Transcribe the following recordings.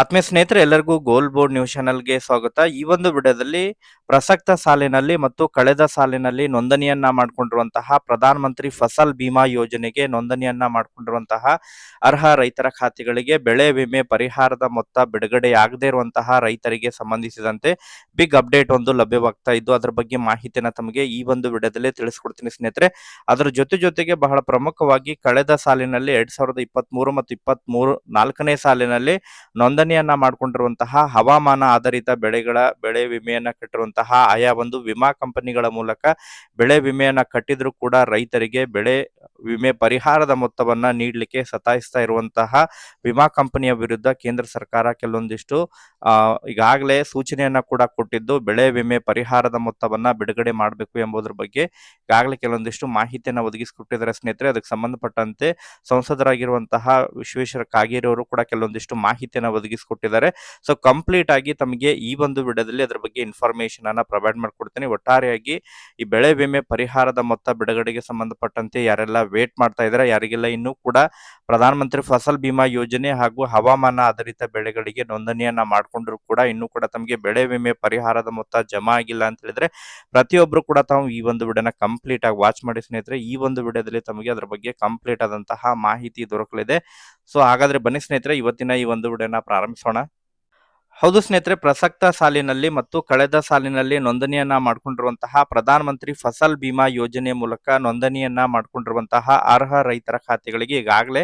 ಆತ್ಮೀಯ ಸ್ನೇಹಿತರೆ, ಎಲ್ಲರಿಗೂ ಗೋಲ್ ಬೋರ್ಡ್ ನ್ಯೂಸ್ ಚಾನಲ್ಗೆ ಸ್ವಾಗತ. ಈ ಒಂದು ವಿಡಿಯೋದಲ್ಲಿ ಪ್ರಸಕ್ತ ಸಾಲಿನಲ್ಲಿ ಮತ್ತು ಕಳೆದ ಸಾಲಿನಲ್ಲಿ ನೋಂದಣಿಯನ್ನ ಮಾಡಿಕೊಂಡಿರುವಂತಹ ಪ್ರಧಾನ ಮಂತ್ರಿ ಫಸಲ್ ಬಿಮಾ ಯೋಜನೆಗೆ ನೋಂದಣಿಯನ್ನ ಮಾಡಿಕೊಂಡಿರುವಂತಹ ಅರ್ಹ ರೈತರ ಖಾತೆಗಳಿಗೆ ಬೆಳೆ ವಿಮೆ ಪರಿಹಾರದ ಮೊತ್ತ ಬಿಡುಗಡೆಯಾಗದೇ ಇರುವಂತಹ ರೈತರಿಗೆ ಸಂಬಂಧಿಸಿದಂತೆ ಬಿಗ್ ಅಪ್ಡೇಟ್ ಒಂದು ಲಭ್ಯವಾಗ್ತಾ ಇದ್ದು, ಅದರ ಬಗ್ಗೆ ಮಾಹಿತಿನ ತಮಗೆ ಈ ಒಂದು ವಿಡಿಯೋದಲ್ಲಿ ತಿಳಿಸ್ಕೊಡ್ತೀನಿ ಸ್ನೇಹಿತರೆ. ಅದರ ಜೊತೆ ಜೊತೆಗೆ ಬಹಳ ಪ್ರಮುಖವಾಗಿ ಕಳೆದ ಸಾಲಿನಲ್ಲಿ ಎರಡ್ ಸಾವಿರದ ಇಪ್ಪತ್ತ್ ಮೂರು ಮತ್ತು ಇಪ್ಪತ್ತ್ ಮೂರು ನಾಲ್ಕನೇ ಸಾಲಿನಲ್ಲಿ ನೋಂದಣಿಯನ್ನ ಮಾಡಿಕೊಂಡಿರುವಂತಹ ಹವಾಮಾನ ಆಧಾರಿತ ಬೆಳೆಗಳ ಬೆಳೆ ವಿಮೆಯನ್ನ ಕಟ್ಟಿರುವಂತಹ ಆಯಾ ಒಂದು ವಿಮಾ ಕಂಪನಿಗಳ ಮೂಲಕ ಬೆಳೆ ವಿಮೆಯನ್ನ ಕಟ್ಟಿದ್ರು ಕೂಡ ರೈತರಿಗೆ ಬೆಳೆ ವಿಮೆ ಪರಿಹಾರದ ಮೊತ್ತವನ್ನ ನೀಡಲಿಕ್ಕೆ ಸತಾಯಿಸ್ತಾ ಇರುವಂತಹ ವಿಮಾ ಕಂಪನಿಯ ವಿರುದ್ಧ ಕೇಂದ್ರ ಸರ್ಕಾರ ಕೆಲವೊಂದಿಷ್ಟು ಈಗಾಗಲೇ ಸೂಚನೆಯನ್ನ ಕೂಡ ಕೊಟ್ಟಿದ್ದು ಬೆಳೆ ವಿಮೆ ಪರಿಹಾರದ ಮೊತ್ತವನ್ನ ಬಿಡುಗಡೆ ಮಾಡಬೇಕು ಎಂಬುದರ ಬಗ್ಗೆ ಈಗಾಗಲೇ ಕೆಲವೊಂದಿಷ್ಟು ಮಾಹಿತಿಯನ್ನ ಒದಗಿಸಿಕೊಟ್ಟಿದ್ದಾರೆ ಸ್ನೇಹಿತರೆ. ಅದಕ್ಕೆ ಸಂಬಂಧಪಟ್ಟಂತೆ ಸಂಸದರಾಗಿರುವಂತಹ ವಿಶ್ವೇಶ್ವರ ಕಾಗೇರಿ ಅವರು ಕೂಡ ಕೆಲವೊಂದಿಷ್ಟು ಮಾಹಿತಿಯನ್ನ ಒದಗಿಸಿಕೊಟ್ಟಿದ್ದಾರೆ ಸೊ ಕಂಪ್ಲೀಟ್ ಆಗಿ ತಮಗೆ ಈ ಒಂದು ವಿಡಿಯೋದಲ್ಲಿ ಅದರ ಬಗ್ಗೆ ಇನ್ಫಾರ್ಮೇಶನ್ ಅನ್ನ ಪ್ರೊವೈಡ್ ಮಾಡ್ಕೊಡ್ತೀನಿ. ಒಟ್ಟಾರೆಯಾಗಿ ಈ ಬೆಳೆ ವಿಮೆ ಪರಿಹಾರದ ಮೊತ್ತ ಬಿಡುಗಡೆಗೆ ಸಂಬಂಧಪಟ್ಟಂತೆ ಯಾರೆಲ್ಲ ವೇಟ್ ಮಾಡ್ತಾ ಇದ್ದಾರೆ, ಯಾರಿಗೆಲ್ಲ ಇನ್ನೂ ಕೂಡ ಪ್ರಧಾನಮಂತ್ರಿ ಫಸಲ್ ಬಿಮಾ ಯೋಜನೆ ಹಾಗೂ ಹವಾಮಾನ ಆಧಾರಿತ ಬೆಳೆಗಳಿಗೆ ನೋಂದಣಿಯನ್ನ ಮಾಡಿಕೊಂಡ್ರು ಕೂಡ ಇನ್ನೂ ಕೂಡ ತಮಗೆ ಬೆಳೆ ವಿಮೆ ಪರಿಹಾರದ ಮೊತ್ತ ಜಮಾ ಆಗಿಲ್ಲ ಅಂತ ಹೇಳಿದ್ರೆ, ಪ್ರತಿಯೊಬ್ರು ಕೂಡ ತಾವು ಈ ಒಂದು ವಿಡಿಯೋನ ಕಂಪ್ಲೀಟ್ ಆಗಿ ವಾಚ್ ಮಾಡಿ ಸ್ನೇಹಿತರೆ, ಈ ಒಂದು ವಿಡಿಯೋದಲ್ಲಿ ತಮಗೆ ಅದರ ಬಗ್ಗೆ ಕಂಪ್ಲೀಟ್ ಆದಂತಹ ಮಾಹಿತಿ ದೊರಕಲಿದೆ. ಸೊ ಹಾಗಾದ್ರೆ ಬನ್ನಿ ಸ್ನೇಹಿತರೆ, ಇವತ್ತಿನ ಈ ಒಂದು ವಿಡಿಯೋನ ஆரம்பித்தோன்னா ಹೌದು ಸ್ನೇಹಿತರೆ, ಪ್ರಸಕ್ತ ಸಾಲಿನಲ್ಲಿ ಮತ್ತು ಕಳೆದ ಸಾಲಿನಲ್ಲಿ ನೋಂದಣಿಯನ್ನ ಮಾಡಿಕೊಂಡಿರುವಂತಹ ಪ್ರಧಾನ ಮಂತ್ರಿ ಫಸಲ್ ಬಿಮಾ ಯೋಜನೆ ಮೂಲಕ ನೋಂದಣಿಯನ್ನ ಮಾಡಿಕೊಂಡಿರುವಂತಹ ಅರ್ಹ ರೈತರ ಖಾತೆಗಳಿಗೆ ಈಗಾಗಲೇ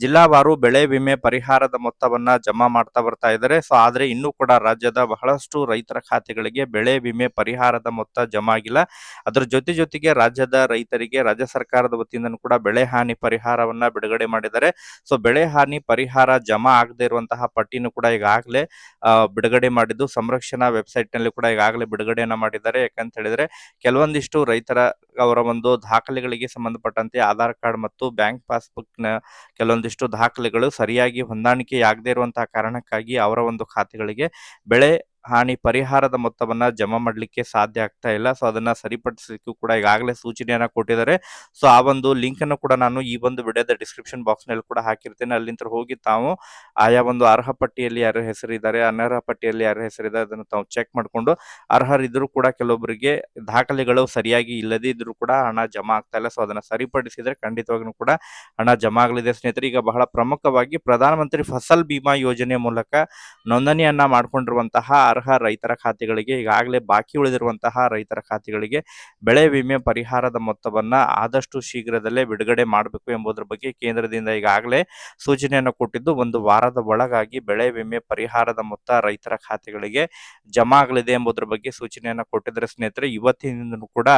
ಜಿಲ್ಲಾವಾರು ಬೆಳೆ ವಿಮೆ ಪರಿಹಾರದ ಮೊತ್ತವನ್ನ ಜಮಾ ಮಾಡ್ತಾ ಬರ್ತಾ ಇದ್ದಾರೆ. ಸೊ ಆದ್ರೆ ಇನ್ನೂ ಕೂಡ ರಾಜ್ಯದ ಬಹಳಷ್ಟು ರೈತರ ಖಾತೆಗಳಿಗೆ ಬೆಳೆ ವಿಮೆ ಪರಿಹಾರದ ಮೊತ್ತ ಜಮಾ ಆಗಿಲ್ಲ. ಅದರ ಜೊತೆ ಜೊತೆಗೆ ರಾಜ್ಯದ ರೈತರಿಗೆ, ರಾಜ್ಯ ಸರ್ಕಾರದ ವತಿಯಿಂದ ಕೂಡ ಬೆಳೆ ಹಾನಿ ಪರಿಹಾರವನ್ನ ಬಿಡುಗಡೆ ಮಾಡಿದ್ದಾರೆ. ಸೊ ಬೆಳೆ ಹಾನಿ ಪರಿಹಾರ ಜಮಾ ಆಗದೆ ಇರುವಂತಹ ಪಟ್ಟಿನೂ ಕೂಡ ಈಗಾಗಲೇ ಬಿಡುಗಡೆ ಮಾಡಿದ್ದು. ಸಂರಕ್ಷಣಾ ವೆಬ್ಸೈಟ್ನಲ್ಲಿ ಕೂಡ ಈಗಾಗಲೇ ಬಿಡುಗಡೆಯನ್ನ ಮಾಡಿದ್ದಾರೆ. ಯಾಕಂತ ಹೇಳಿದ್ರೆ ಕೆಲವೊಂದಿಷ್ಟು ರೈತರ ಅವರ ಒಂದು ದಾಖಲೆಗಳಿಗೆ ಸಂಬಂಧಪಟ್ಟಂತೆ ಆಧಾರ್ ಕಾರ್ಡ್ ಮತ್ತು ಬ್ಯಾಂಕ್ ಪಾಸ್ಬುಕ್ನ ಕೆಲವೊಂದಿಷ್ಟು ದಾಖಲೆಗಳು ಸರಿಯಾಗಿ ಹೊಂದಾಣಿಕೆಯಾಗದೇ ಇರುವಂತಹ ಕಾರಣಕ್ಕಾಗಿ ಅವರ ಒಂದು ಖಾತೆಗಳಿಗೆ ಬೆಳೆ ಹಾನಿ ಪರಿಹಾರದ ಮೊತ್ತವನ್ನ ಜಮಾ ಮಾಡಲಿಕ್ಕೆ ಸಾಧ್ಯ ಆಗ್ತಾ ಇಲ್ಲ. ಸೊ ಅದನ್ನ ಸರಿಪಡಿಸಲಿಕ್ಕೂ ಕೂಡ ಈಗಾಗಲೇ ಸೂಚನೆಯನ್ನ ಕೊಟ್ಟಿದ್ದಾರೆ. ಸೊ ಆ ಒಂದು ಲಿಂಕ್ ಅನ್ನು ಕೂಡ ನಾನು ಈ ಒಂದು ವಿಡಿಯೋದ ಡಿಸ್ಕ್ರಿಪ್ಷನ್ ಬಾಕ್ಸ್ನಲ್ಲಿ ಕೂಡ ಹಾಕಿರ್ತೇನೆ. ಅಲ್ಲಿಂದ ಹೋಗಿ ತಾವು ಆಯಾ ಒಂದು ಅರ್ಹ ಪಟ್ಟಿಯಲ್ಲಿ ಯಾರ ಹೆಸರಿದ್ದಾರೆ, ಅನರ್ಹ ಪಟ್ಟಿಯಲ್ಲಿ ಯಾರ ಹೆಸರಿದ್ದಾರೆ ಅದನ್ನು ತಾವು ಚೆಕ್ ಮಾಡಿಕೊಂಡು ಅರ್ಹರಿದ್ರು ಕೂಡ ಕೆಲವೊಬ್ಬರಿಗೆ ದಾಖಲೆಗಳು ಸರಿಯಾಗಿ ಇಲ್ಲದೇ ಇದ್ರೂ ಕೂಡ ಹಣ ಜಮಾ ಆಗ್ತಾ ಇಲ್ಲ. ಸೊ ಅದನ್ನ ಸರಿಪಡಿಸಿದ್ರೆ ಖಂಡಿತವಾಗ್ಲೂ ಕೂಡ ಹಣ ಜಮಾ ಆಗಲಿದೆ. ಸ್ನೇಹಿತರೆ, ಈಗ ಬಹಳ ಪ್ರಮುಖವಾಗಿ ಪ್ರಧಾನಮಂತ್ರಿ ಫಸಲ್ ಬಿಮಾ ಯೋಜನೆ ಮೂಲಕ ನೋಂದಣಿಯನ್ನ ಮಾಡಿಕೊಂಡಿರುವಂತಹ ಅರ್ಹ ರೈತರ ಖಾತೆಗಳಿಗೆ ಈಗಾಗಲೇ ಬಾಕಿ ಉಳಿದಿರುವಂತಹ ರೈತರ ಖಾತೆಗಳಿಗೆ ಬೆಳೆ ವಿಮೆ ಪರಿಹಾರದ ಮೊತ್ತವನ್ನ ಆದಷ್ಟು ಶೀಘ್ರದಲ್ಲೇ ಬಿಡುಗಡೆ ಮಾಡಬೇಕು ಎಂಬುದರ ಬಗ್ಗೆ ಕೇಂದ್ರದಿಂದ ಈಗಾಗಲೇ ಸೂಚನೆಯನ್ನು ಕೊಟ್ಟಿದ್ದು, ಒಂದು ವಾರದ ಒಳಗಾಗಿ ಬೆಳೆ ವಿಮೆ ಪರಿಹಾರದ ಮೊತ್ತ ರೈತರ ಖಾತೆಗಳಿಗೆ ಜಮಾ ಆಗಲಿದೆ ಎಂಬುದರ ಬಗ್ಗೆ ಸೂಚನೆಯನ್ನು ಕೊಟ್ಟಿದ್ದಾರೆ ಸ್ನೇಹಿತರೆ ಇವತ್ತಿನಿಂದ ಕೂಡ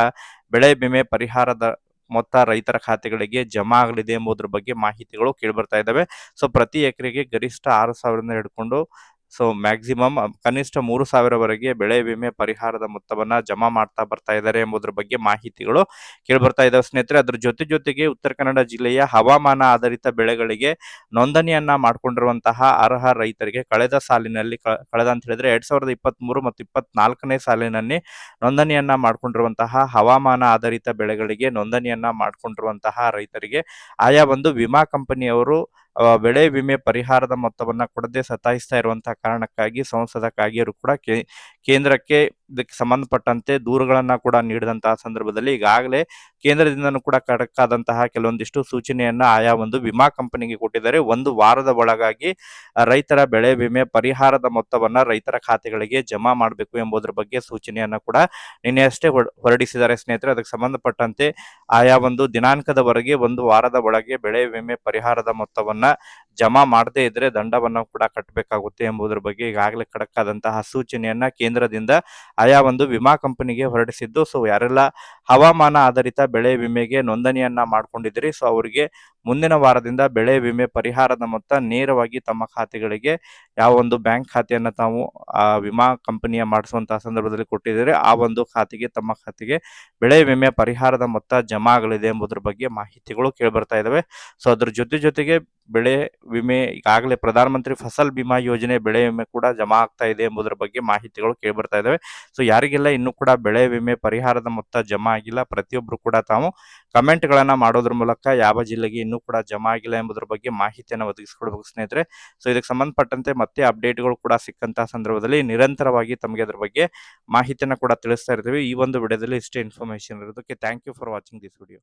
ಬೆಳೆ ವಿಮೆ ಪರಿಹಾರದ ಮೊತ್ತ ರೈತರ ಖಾತೆಗಳಿಗೆ ಜಮಾ ಆಗಲಿದೆ ಎಂಬುದರ ಬಗ್ಗೆ ಮಾಹಿತಿಗಳು ಕೇಳಿಬರ್ತಾ ಇದ್ದಾವೆ ಸೊ, ಪ್ರತಿ ಎಕರೆಗೆ ಗರಿಷ್ಠ ಆರು ಸಾವಿರದಿಂದ ಹಿಡ್ಕೊಂಡು ಸೊ ಮ್ಯಾಕ್ಸಿಮಮ್ ಕನಿಷ್ಠ ಮೂರು ಸಾವಿರವರೆಗೆ ಬೆಳೆ ವಿಮೆ ಪರಿಹಾರದ ಮೊತ್ತವನ್ನ ಜಮಾ ಮಾಡ್ತಾ ಬರ್ತಾ ಇದ್ದಾರೆ ಎಂಬುದರ ಬಗ್ಗೆ ಮಾಹಿತಿಗಳು ಕೇಳಿಬರ್ತಾ ಇದ್ದಾವೆ ಸ್ನೇಹಿತರೆ, ಅದ್ರ ಜೊತೆ ಜೊತೆಗೆ ಉತ್ತರ ಕನ್ನಡ ಜಿಲ್ಲೆಯ ಹವಾಮಾನ ಆಧಾರಿತ ಬೆಳೆಗಳಿಗೆ ನೋಂದಣಿಯನ್ನ ಮಾಡಿಕೊಂಡಿರುವಂತಹ ಅರ್ಹ ರೈತರಿಗೆ ಕಳೆದ ಸಾಲಿನಲ್ಲಿ ಕಳೆದ ಅಂತ ಹೇಳಿದ್ರೆ ಎರಡ್ ಸಾವಿರದ ಇಪ್ಪತ್ತ್ ಮೂರು ಮತ್ತು ಇಪ್ಪತ್ನಾಲ್ಕನೇ ಸಾಲಿನಲ್ಲಿ ನೋಂದಣಿಯನ್ನ ಮಾಡಿಕೊಂಡಿರುವಂತಹ ಹವಾಮಾನ ಆಧಾರಿತ ಬೆಳೆಗಳಿಗೆ ನೋಂದಣಿಯನ್ನ ಮಾಡಿಕೊಂಡಿರುವಂತಹ ರೈತರಿಗೆ ಆಯಾ ಒಂದು ವಿಮಾ ಕಂಪನಿಯವರು ಬೆಳೆ ವಿಮೆ ಪರಿಹಾರದ ಮೊತ್ತವನ್ನ ಕೊಡದೆ ಸತಾಯಿಸ್ತಾ ಇರುವಂತಹ ಕಾರಣಕ್ಕಾಗಿ ಸಂಸದ ಕಾಗೇರು ಕೂಡ ಕೇಂದ್ರಕ್ಕೆ ಇದಕ್ಕೆ ಸಂಬಂಧಪಟ್ಟಂತೆ ದೂರುಗಳನ್ನ ಕೂಡ ನೀಡಿದಂತಹ ಸಂದರ್ಭದಲ್ಲಿ ಈಗಾಗಲೇ ಕೇಂದ್ರದಿಂದನೂ ಕೂಡ ಕಡಕಾದಂತಹ ಕೆಲವೊಂದಿಷ್ಟು ಸೂಚನೆಯನ್ನ ಆಯಾ ಒಂದು ವಿಮಾ ಕಂಪನಿಗೆ ಕೊಟ್ಟಿದ್ದಾರೆ. ಒಂದು ವಾರದ ಒಳಗಾಗಿ ರೈತರ ಬೆಳೆ ವಿಮೆ ಪರಿಹಾರದ ಮೊತ್ತವನ್ನ ರೈತರ ಖಾತೆಗಳಿಗೆ ಜಮಾ ಮಾಡಬೇಕು ಎಂಬುದರ ಬಗ್ಗೆ ಸೂಚನೆಯನ್ನ ಕೂಡ ನಿನ್ನೆ ಅಷ್ಟೇ ಹೊರ- ಹೊರಡಿಸಿದ್ದಾರೆ ಸ್ನೇಹಿತರೆ. ಅದಕ್ಕೆ ಸಂಬಂಧಪಟ್ಟಂತೆ ಆಯಾ ಒಂದು ದಿನಾಂಕದವರೆಗೆ ಒಂದು ವಾರದ ಒಳಗೆ ಬೆಳೆ ವಿಮೆ ಪರಿಹಾರದ ಮೊತ್ತವನ್ನ ಜಮಾ ಮಾಡದೇ ಇದ್ರೆ ದಂಡವನ್ನು ಕೂಡ ಕಟ್ಟಬೇಕಾಗುತ್ತೆ ಎಂಬುದರ ಬಗ್ಗೆ ಈಗಾಗಲೇ ಖಡಕ್ ಆದಂತಹ ಸೂಚನೆಯನ್ನ ಕೇಂದ್ರದಿಂದ ಆಯಾ ಒಂದು ವಿಮಾ ಕಂಪನಿಗೆ ಹೊರಡಿಸಿದ್ದು. ಸೊ ಯಾರೆಲ್ಲ ಹವಾಮಾನ ಆಧಾರಿತ ಬೆಳೆ ವಿಮೆಗೆ ನೋಂದಣಿಯನ್ನ ಮಾಡ್ಕೊಂಡಿದ್ರಿ ಸೊ ಅವರಿಗೆ ಮುಂದಿನ ವಾರದಿಂದ ಬೆಳೆ ವಿಮೆ ಪರಿಹಾರದ ಮೊತ್ತ ನೇರವಾಗಿ ತಮ್ಮ ಖಾತೆಗಳಿಗೆ ಯಾವ ಒಂದು ಬ್ಯಾಂಕ್ ಖಾತೆಯನ್ನು ತಾವು, ಆ, ವಿಮಾ ಕಂಪನಿಯ ಮಾಡಿಸುವಂತಹ ಸಂದರ್ಭದಲ್ಲಿ ಕೊಟ್ಟಿದ್ದಾರೆ, ಆ ಒಂದು ಖಾತೆಗೆ ತಮ್ಮ ಖಾತೆಗೆ ಬೆಳೆ ವಿಮೆ ಪರಿಹಾರದ ಮೊತ್ತ ಜಮಾ ಆಗಲಿದೆ ಎಂಬುದರ ಬಗ್ಗೆ ಮಾಹಿತಿಗಳು ಕೇಳಿಬರ್ತಾ ಇದಾವೆ. ಸೊ, ಅದ್ರ ಜೊತೆ ಜೊತೆಗೆ ಬೆಳೆ ವಿಮೆ ಈಗಾಗಲೇ ಪ್ರಧಾನಮಂತ್ರಿ ಫಸಲ್ ಬಿಮಾ ಯೋಜನೆ ಬೆಳೆ ವಿಮೆ ಕೂಡ ಜಮಾ ಆಗ್ತಾ ಇದೆ ಎಂಬುದರ ಬಗ್ಗೆ ಮಾಹಿತಿಗಳು ಕೇಳಿಬರ್ತಾ ಇದಾವೆ. ಸೊ, ಯಾರಿಗೆಲ್ಲ ಇನ್ನೂ ಕೂಡ ಬೆಳೆ ವಿಮೆ ಪರಿಹಾರದ ಮೊತ್ತ ಜಮಾ ಆಗಿಲ್ಲ ಪ್ರತಿಯೊಬ್ಬರು ಕೂಡ ತಾವು ಕಮೆಂಟ್ಗಳನ್ನ ಮಾಡೋದ್ರ ಮೂಲಕ ಯಾವ ಜಿಲ್ಲೆಗೆ ಇನ್ನೂ ಕೂಡ ಜಮಾ ಆಗಿಲ್ಲ ಎಂಬುದರ ಬಗ್ಗೆ ಮಾಹಿತಿಯನ್ನು ಒದಗಿಸ್ಕೊಡ್ಬೇಕು ಸ್ನೇಹಿತರೆ. ಸೊ ಇದಕ್ಕೆ ಸಂಬಂಧಪಟ್ಟಂತೆ ಮತ್ತೆ ಅಪ್ಡೇಟ್ಗಳು ಕೂಡ ಸಿಕ್ಕಂತಹ ಸಂದರ್ಭದಲ್ಲಿ ನಿರಂತರವಾಗಿ ತಮಗೆ ಅದ್ರ ಬಗ್ಗೆ ಮಾಹಿತಿಯನ್ನು ಕೂಡ ತಿಳಿಸ್ತಾ ಇರ್ತೀವಿ. ಈ ಒಂದು ವಿಡಿಯೋದಲ್ಲಿ ಇಷ್ಟೇ ಇನ್ಫಾರ್ಮೇಷನ್ ಇರೋದಕ್ಕೆ thank you for watching this video